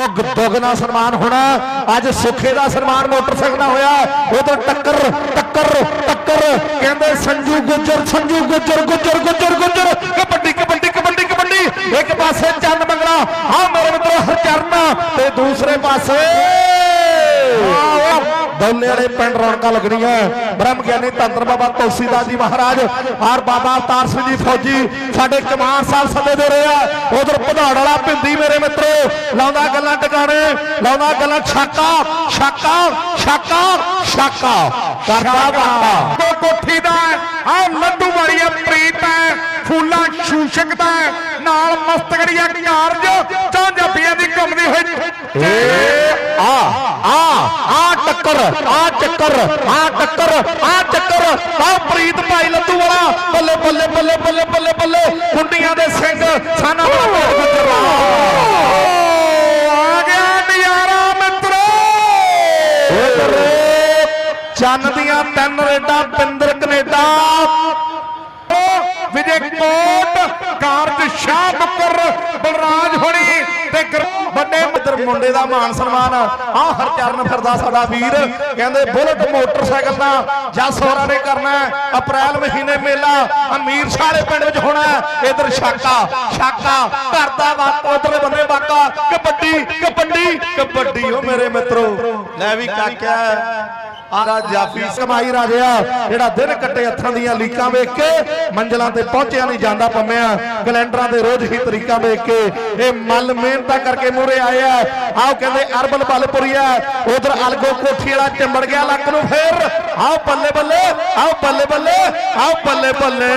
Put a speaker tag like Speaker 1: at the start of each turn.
Speaker 1: ਦੁੱਗ ਦੁੱਗਣਾ ਸਨਮਾਨ ਹੋਣਾ ਅੱਜ ਸੁੱਖੇ ਦਾ ਸਨਮਾਨ ਮੋਟਰਸਾਈਕਲ ਨਾਲ ਹੋਇਆ। ਉਧਰ ਟੱਕਰ ਟੱਕਰ ਟੱਕਰ ਕਹਿੰਦੇ ਸੰਜੂ ਗੁੱਜਰ ਸੰਜੂ ਗੁੱਜਰ ਗੁੱਜਰ ਗੁੱਜਰ ਗੁੱਜਰ। ਕਬੱਡੀ ਕਬੱਡੀ ਕਬੱਡੀ ਕਬੱਡੀ। ਇੱਕ ਪਾਸੇ ਚੰਨ ਮੰਗਲਾ ਹਾਂ ਮੇਰੇ ਮਿੱਤਰੋ, ਹਰਚਰਨ। ਤੇ ਦੂਸਰੇ ਪਾਸੇ ਦੋਲੇ ਵਾਲੇ ਪਿੰਡ ਰੌਣਕਾਂ ਲੱਗਣੀਆਂ। ਬ੍ਰਹਮ ਗਿਆਨੀ ਤੰਤਰ ਬਾਬਾ ਤੁਲਸੀਦਾਸ ਜੀ ਮਹਾਰਾਜ ਔਰ ਬਾਬਾ ਅਵਤਾਰ ਸਿੰਘ ਜੀ ਫੌਜੀ ਸਾਡੇ ਕਮਾਨ ਸਾਹਿਬ ਸੱਦੇ ਦੇ ਰਹੇ ਆ। ਉਧਰ ਪਧਾੜ ਵਾਲਾ ਭਿੰਦੀ ਮੇਰੇ ਮਿੱਤਰੋ ਲਾਉਂਦਾ ਗੱਲਾਂ ਟਿਕਾਣੇ ਲਾਉਂਦਾ ਗੱਲਾਂ ਛਾਕਾ ਛਾਕਾ ਛਾਕਾ ਛਾਕਾ ਕਰਦਾ
Speaker 2: ਕੋ ਕੋਠੀ ਦਾ ਆ ਲੱਡੂ ਵਾਲੀ ਆ ਪ੍ਰੀਤ ਹੈ ਫੂਲਾ ਸ਼ੂਸ਼ਕ ਦਾ ਨਾਲ ਮਸਤਗੜੀ ਆ ਕਾਰਜ ਚਾਂ ਜੱਬੀਆਂ ਦੀ ਘੁੰਮਦੀ ਹੋਈ।
Speaker 1: ਆ ਟੱਕਰ ਆ ਚੱਕਰ ਆ ਟੱਕਰ ਆ ਚੱਕਰ। ਆ ਪ੍ਰੀਤ ਭਾਈ ਲੱਦੂ ਵਾਲਾ। ਬੱਲੇ ਬੱਲੇ ਬੱਲੇ ਬੱਲੇ ਬੱਲੇ ਬੱਲੇ। ਕੁੰਡੀਆਂ ਦੇ ਸਿੰਘ ਸਾਨਾ
Speaker 2: ਆ। ਗਿਆ ਨਜ਼ਾਰਾ ਮਿੱਤਰੋ।
Speaker 1: ਚੰਨ ਦੀਆਂ ਤਿੰਨ ਰੇਡਾਂ ਪਿੰਦਰ ਕੈਨੇਡਾ।
Speaker 2: ਵਿਜੇ ਕੋਟ ਕਾਰਜ ਸ਼ਾਹ ਬੱਕਰ ਬਲਰਾਜ ਹੋਣੀ ਤੇ ਵੱਡੇ
Speaker 1: ਮੁੰਡੇ ਦਾ ਮਾਨ ਸਨਮਾਨ ਆ ਹਰਚਰਨ ਫਿਰਦਾ ਸਾਡਾ ਵੀਰ। ਕਹਿੰਦੇ ਬੁਲਟ ਮੋਟਰਸਾਈਕਲ ਦਾ ਜਸ ਹੋਰਾਂ ਨੇ ਕਰਨਾ ਅਪ੍ਰੈਲ ਮਹੀਨੇ ਮੇਲਾ, ਅਮੀਰ ਸ਼ਾਲੇ ਪਿੰਡ ਵਿੱਚ ਹੋਣਾ ਹੈ। ਇੱਧਰ ਛਾਕਾ ਛਾਕਾ ਕਰਦਾ ਵਾਕ ਉਧਰਲੇ ਬੰਨੇ ਵਾਕਾ ਕਬੱਡੀ ਕਬੱਡੀ ਕਬੱਡੀ। ਉਹ ਮੇਰੇ ਮਿੱਤਰੋ, ਲੈ ਵੀ ਕਾਕਿਆ। ਆਰਾ ਜਾਫੀ ਕਮਾਈ ਰਾਜਿਆ, ਜਿਹੜਾ ਦਿਨ ਕੱਟੇ ਹੱਥਾਂ ਦੀਆਂ ਲੀਕਾਂ ਵੇਖ ਕੇ ਮੰਜ਼ਲਾਂ ਤੇ ਪਹੁੰਚਿਆ ਨਹੀਂ ਜਾਂਦਾ ਪੰਮਿਆ, ਕੈਲੰਡਰਾਂ ਦੇ ਰੋਜ਼ ਹੀ ਤਰੀਕਾ ਵੇਖ ਕੇ ਇਹ ਮੱਲ ਮਿਹਨਤਾਂ ਕਰਕੇ ਮੂਰੇ ਆਏ ਆ ਆਓ ਕਹਿੰਦੇ ਅਰਬਨ ਬਲਪੁਰੀਆ ਉਧਰ ਅਲਗੋ ਕੋਠੀ ਵਾਲਾ ਚੰਬੜ ਗਿਆ ਲੱਕ ਨੂੰ ਫੇਰ। ਆਓ ਬੱਲੇ ਬੱਲੇ ਆਓ ਬੱਲੇ ਬੱਲੇ ਆਓ ਬੱਲੇ ਬੱਲੇ।